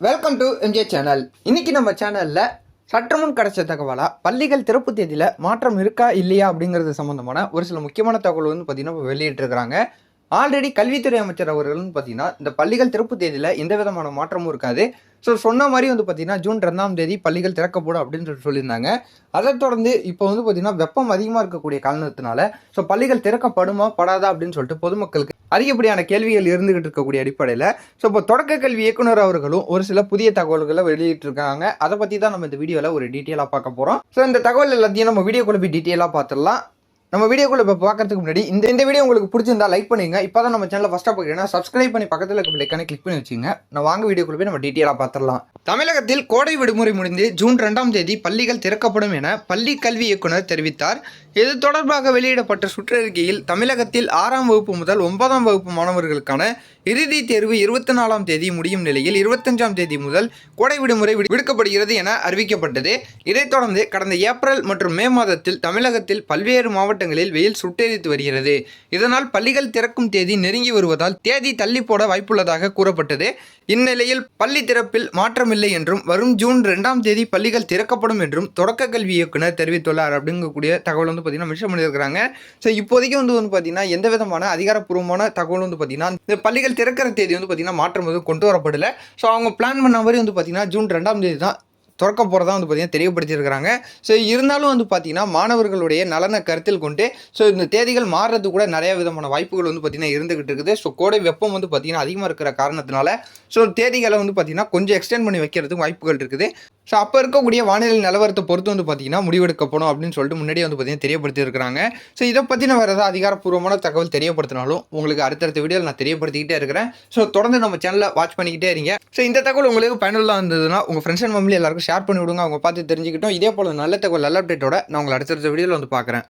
Welcome to MJ channel இன்றைக்கி நம்ம சேனலில் சற்றுமுன் கிடைச்ச தகவலாக பள்ளிகள் திறப்பு தேதியில் மாற்றம் இருக்கா இல்லையா அப்படிங்கிறது சம்மந்தமான ஒரு சில முக்கியமான தகவல் வந்து பார்த்தீங்கன்னா இப்போ வெளியிட்டிருக்கிறாங்க. ஆல்ரெடி கல்வித்துறை அமைச்சர் அவர்கள் வந்து பார்த்தீங்கன்னா இந்த பள்ளிகள் திறப்பு தேதியில் எந்த விதமான மாற்றமும் இருக்காது. ஸோ சொன்ன மாதிரி வந்து பார்த்தீங்கன்னா ஜூன் ரெண்டாம் தேதி பள்ளிகள் திறக்கப்படும் அப்படின்னு சொல்லி சொல்லியிருந்தாங்க. அதை தொடர்ந்து இப்போ வந்து பார்த்திங்கன்னா வெப்பம் அதிகமாக இருக்கக்கூடிய காரணத்தினால ஸோ பள்ளிகள் திறக்கப்படுமா படாதா அப்படின்னு சொல்லிட்டு பொதுமக்களுக்கு அதிகப்படியான கேள்விகள் இருந்துகிட்டு இருக்கக்கூடிய அடிப்படையில். ஸோ இப்போ தொடக்க கல்வி இயக்குனர் அவர்களும் ஒரு சில புதிய தகவல்களை வெளியிட்டிருக்காங்க. அதை பற்றி தான் நம்ம இந்த வீடியோவில் ஒரு டீட்டெயிலாக பார்க்க போகிறோம் ஸோ இந்த தகவல் எல்லாத்தையும் நம்ம வீடியோக்குள்ள போய் டீட்டெயிலாக பார்த்துடலாம். நம்ம வீடியோக்குள்ள இப்போ பார்க்கறதுக்கு முன்னாடி இந்த இந்த வீடியோ உங்களுக்கு பிடிச்சிருந்தா லைக் பண்ணுங்க. இப்போ தான் நம்ம சேனலை ஃபஸ்ட்டாக பார்க்குறீங்கன்னா சப்ஸ்கிரைப் பண்ணி பக்கத்தில் இருக்க பிள்ளைக்கான கிளிக் பண்ணி வச்சுங்க. நான் வாங்க வீடியோக்குள்ள போய் நம்ம டீட்டெயிலாக பார்த்துடலாம். தமிழகத்தில் கோடை விடுமுறை முடிந்து ஜூன் ரெண்டாம் தேதி பள்ளிகள் திறக்கப்படும் என பள்ளி கல்வி இயக்குனர் தெரிவித்தார். இது தொடர்பாக வெளியிடப்பட்ட சுற்றறிக்கையில் தமிழகத்தில் ஆறாம் வகுப்பு முதல் ஒன்பதாம் வகுப்பு மாணவர்களுக்கான இறுதி தேர்வு இருபத்தி நாலாம் தேதி முடியும் நிலையில் இருபத்தஞ்சாம் தேதி முதல் கோடை விடுமுறை விடுக்கப்படுகிறது என அறிவிக்கப்பட்டது. இதைத் தொடர்ந்து கடந்த ஏப்ரல் மற்றும் மே மாதத்தில் தமிழகத்தில் பல்வேறு மாவட்டங்களில் வெயில் சுட்டெரித்து வருகிறது. இதனால் பள்ளிகள் திறக்கும் தேதி நெருங்கி வருவதால் தேதி தள்ளி போட வாய்ப்புள்ளதாக கூறப்பட்டது. இந்நிலையில் பள்ளி திறப்பில் மாற்றமில்லை என்றும் வரும் ஜூன் ரெண்டாம் தேதி பள்ளிகள் திறக்கப்படும் என்றும் தொடக்க கல்வி இயக்குனர் தெரிவித்துள்ளார் அப்படிங்கக்கூடிய தகவல் வந்து பார்த்தீங்கன்னா மென்ஷன் பண்ணியிருக்கிறாங்க. ஸோ இப்போதைக்கு வந்து வந்து பார்த்தீங்கன்னா எந்த விதமான அதிகாரப்பூர்வமான தகவல் வந்து பார்த்தீங்கன்னா இந்த பள்ளிகள் திறக்கிற தேதி வந்து பார்த்தீங்கன்னா மாற்றம் எதுவும் கொண்டு வரப்படலை. ஸோ அவங்க பிளான் பண்ண மாதிரி வந்து பார்த்தீங்கன்னா ஜூன் ரெண்டாம் தேதி தான் திறக்க போகிறதா வந்து பார்த்திங்கன்னா தெரியப்படுத்தியிருக்கிறாங்க ஸோ இருந்தாலும் வந்து பார்த்தீங்கன்னா மாணவர்களுடைய நலனை கருத்தில் கொண்டு ஸோ இந்த தேதிகள் மாறுறது கூட நிறைய விதமான வாய்ப்புகள் வந்து பார்த்திங்கன்னா இருந்துகிட்டு இருக்குது. ஸோ கோடை வெப்பம் வந்து பார்த்தீங்கன்னா அதிகமாக இருக்கிற காரணத்தினால ஸோ தேதிகளை வந்து பார்த்தீங்கன்னா கொஞ்சம் எக்ஸ்டெண்ட் பண்ணி வைக்கிறதுக்கு வாய்ப்புகள் இருக்குது. ஸோ அப்போ இருக்கக்கூடிய வானிலை நிலவரத்தை பொறுத்து வந்து பார்த்தீங்கன்னா முடிவெடுக்கப்படும் அப்படின்னு சொல்லிட்டு முன்னாடியே வந்து பார்த்தீங்கன்னா தெரியப்படுத்தியிருக்கிறாங்க. ஸோ இதை பற்றின வேறு ஏதாவது அதிகாரப்பூர்வமான தகவல் தெரியப்படுத்தினாலும் உங்களுக்கு அடுத்தடுத்த வீடியோவில் நான் தெரியப்படுத்திக்கிட்டே இருக்கிறேன். ஸோ தொடர்ந்து நம்ம சேனலை வாட்ச் பண்ணிக்கிட்டே இருங்க. ஸோ இந்த தகவல் உங்களுக்கு பயனுள்ளதாக இருந்ததுன்னா உங்கள் ஃப்ரெண்ட்ஸ் அண்ட் ஃபேமிலி எல்லாருக்கும் ஷேர் பண்ணி விடுங்க அவங்க பார்த்து தெரிஞ்சுக்கிட்டோம். இதே போல் நல்ல தகவல் நல்ல அப்டேட்டோட நான் உங்களை அடுத்தடுத்த வீடியோவில் வந்து பார்க்குறேன்.